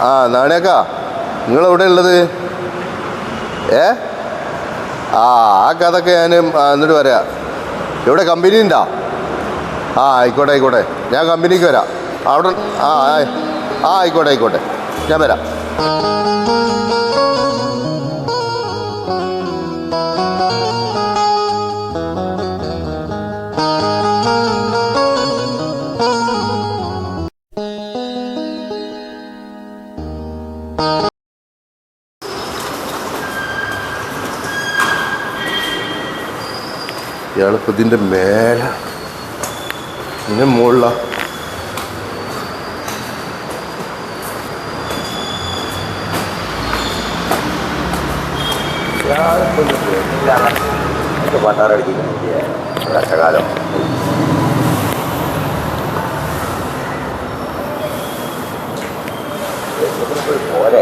ആ നാണേക്കാ. നിങ്ങൾ എവിടെ ഉള്ളത് ഏ? ആ ആ കഥയൊക്കെ ഞാൻ എന്നിട്ട് വരാം എവിടെ കമ്പനി ഉണ്ടോ ആ ആയിക്കോട്ടെ ആയിക്കോട്ടെ. ഞാൻ കമ്പനിക്ക് വരാം. അവിടെ ആ ആ ആയിക്കോട്ടെ ആയിക്കോട്ടെ. ഞാൻ വരാം. ഇയാളിപ്പോൾ ഇതിന്റെ മേലെ. ഇതിന്റെ മുകളില കഷ്ടകാലം പോലെ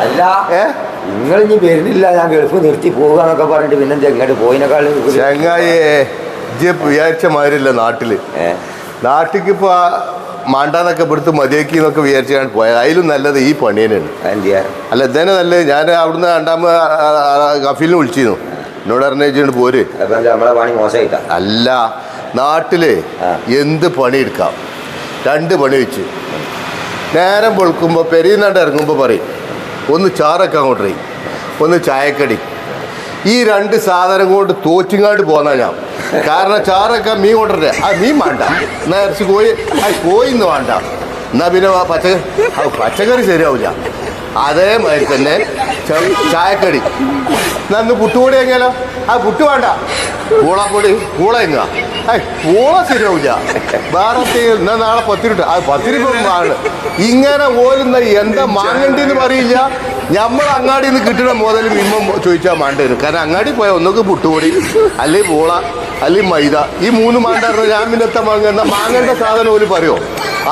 അല്ല. ഏ? നിങ്ങൾ ഇനി വരുന്നില്ല ഞാൻ ഗൾഫ് നിർത്തി പോകാന്നൊക്കെ പറഞ്ഞിട്ട് പിന്നെ ഇങ്ങോട്ട് പോയിനേക്കാൾ ചങ്ങായി ഇജ്ജ് വിചാരിച്ച മാതിരില്ല നാട്ടിൽ. നാട്ടിക്ക് ഇപ്പൊ മാണ്ടാന്നൊക്കെ ഇവിടുത്തെ മതിയാക്കി എന്നൊക്കെ വിചാരിച്ചാണ് പോയത്. അതിലും നല്ലത് ഈ പണി തന്നെയാണ് അല്ല ഇതന്നെ നല്ലത്. ഞാൻ അവിടുന്ന് രണ്ടാമത് ഗഫീലിന് വിളിച്ചിരുന്നു. എന്നോട് അറിഞ്ഞിട്ട് പോര്. അല്ല നാട്ടിൽ എന്ത് പണി പണിയെടുക്കാം? രണ്ട് പണി വെച്ച്. നേരം പൊളുക്കുമ്പോൾ പെരീന്നാണ്ട് ഇറങ്ങുമ്പോൾ പറയും. ഒന്ന് ചാറൊക്കെ അങ്ങോട്ട് പറയും ഒന്ന് ചായക്കടി. ഈ രണ്ട് സാധനം കൊണ്ട് തോറ്റിങ്ങാട്ട് പോന്നാ ഞാൻ. കാരണം ചാറൊക്കെ മീൻ കൊണ്ടുവരേ ആ മീൻ വേണ്ട. എന്നാ ഇറച്ചി കോഴി ആ കോയിന്ന് വേണ്ട. എന്നാ പിന്നെ പച്ചക്കറി പച്ചക്കറി ശരിയാവില്ല അതേമാതിരി തന്നെ ചായക്കടി. എന്നാ ഇന്ന് പുട്ടുകൂടി എങ്ങനെയാലോ ആ പുട്ട് വേണ്ട. പൂളപ്പൊടി പൂള എങ്ങ പൂള ശരിയാവില്ല വേറെ എന്നാ നാളെ പത്തിരിട്ട്. ആ പത്തിരിപ്പം ആണ് ഇങ്ങനെ ഓലുന്ന എന്താ മാങ്ങണ്ടിന്ന് പറയില്ല. നമ്മൾ അങ്ങാടിയിൽ നിന്ന് കിട്ടുന്ന മുതൽ മിനിമം ചോദിച്ചാൽ മാണ്ടേരും കാരണം അങ്ങാടി പോയാൽ ഒന്നൊക്കെ പുട്ടുപൊടി അല്ലെങ്കിൽ പൂള അല്ലെങ്കിൽ മൈദ. ഈ മൂന്ന് മാണ്ടായിരുന്നു. ഞാൻ പിന്നത്തെ മാങ്ങ എന്നാ മാങ്ങേണ്ട സാധനം പോലും പറയുമോ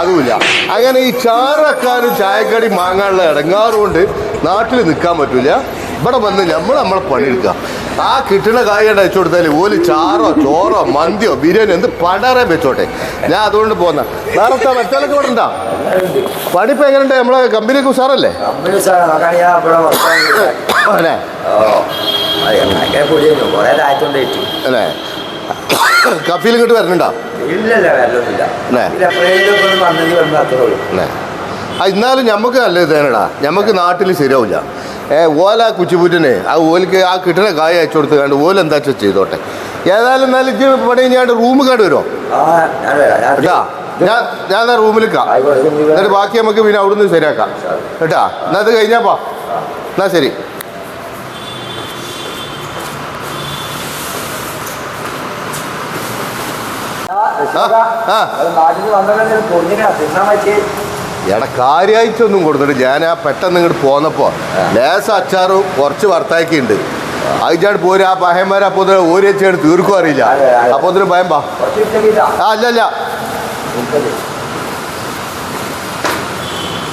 അതുമില്ല. അങ്ങനെ ഈ ചാറക്കാരും ചായക്കടി മാങ്ങാനുള്ള ഇടങ്ങാറുകൊണ്ട് നാട്ടിൽ നിൽക്കാൻ പറ്റൂല. ഇവിടെ വന്ന് നമ്മൾ നമ്മളെ പണിയെടുക്കുക. ആ കിട്ടുന്ന കായാണ് വെച്ചു കൊടുത്താൽ ഓൽ ചാറോ ചോറോ മന്തിയോ ബിരിയാണി എന്ത് പടറേ വെച്ചോട്ടെ. ഞാൻ അതുകൊണ്ട് പോന്ന. നേരത്തെ മറ്റേലൊക്കെ ഇവിടെ ഉണ്ടാ പണിപ്പ് എങ്ങനെയുണ്ട്? നമ്മളെ കമ്പനിയൊക്കെ ഉഷാറല്ലേ? അല്ലേ കഫീൽ ഇങ്ങോട്ട് വരണുണ്ടോ? ഇല്ലല്ല എന്നാലും നമുക്ക് നല്ല ഇതേനടാ നമുക്ക് നാട്ടിൽ ശരിയാവില്ല ഏ ഓല കുച്ചിപ്പുറ്റിനെ ആ ഓലിക്ക് ആ കിട്ടണ കായ അയച്ചു കൊടുത്ത് കണ്ട് ഓല എന്താ വെച്ചാൽ ചെയ്തോട്ടെ. ഏതായാലും നല്ല ഇജ്ജ് പണി ഞാൻ റൂം കേട് വരുമോ കേട്ടാ ഞാൻ ഞാൻ എന്നാ റൂമിലേക്കാം. എന്നിട്ട് ബാക്കി നമുക്ക് പിന്നെ അവിടുന്ന് ശരിയാക്കാം. കേട്ടാ? എന്നാ അത് കഴിഞ്ഞാപ്പാ എന്നാ ശരി. ആ ആ എടാ കാര്യമായിട്ടൊന്നും കൊടുത്തിട്ട് ഞാൻ ആ പെട്ടെന്ന് ഇങ്ങോട്ട് പോന്നപ്പോൾ ലേസ അച്ചാറും കുറച്ച് വർത്താക്കിയുണ്ട് അതിച്ചാട് പോരും ആ പഹയന്മാരെ അപ്പോൾ ഓരോ വെച്ചാണ് തീർക്കും അറിയില്ല. അപ്പോൾ ഒന്നിനും ഭയം പാ കുറച്ച്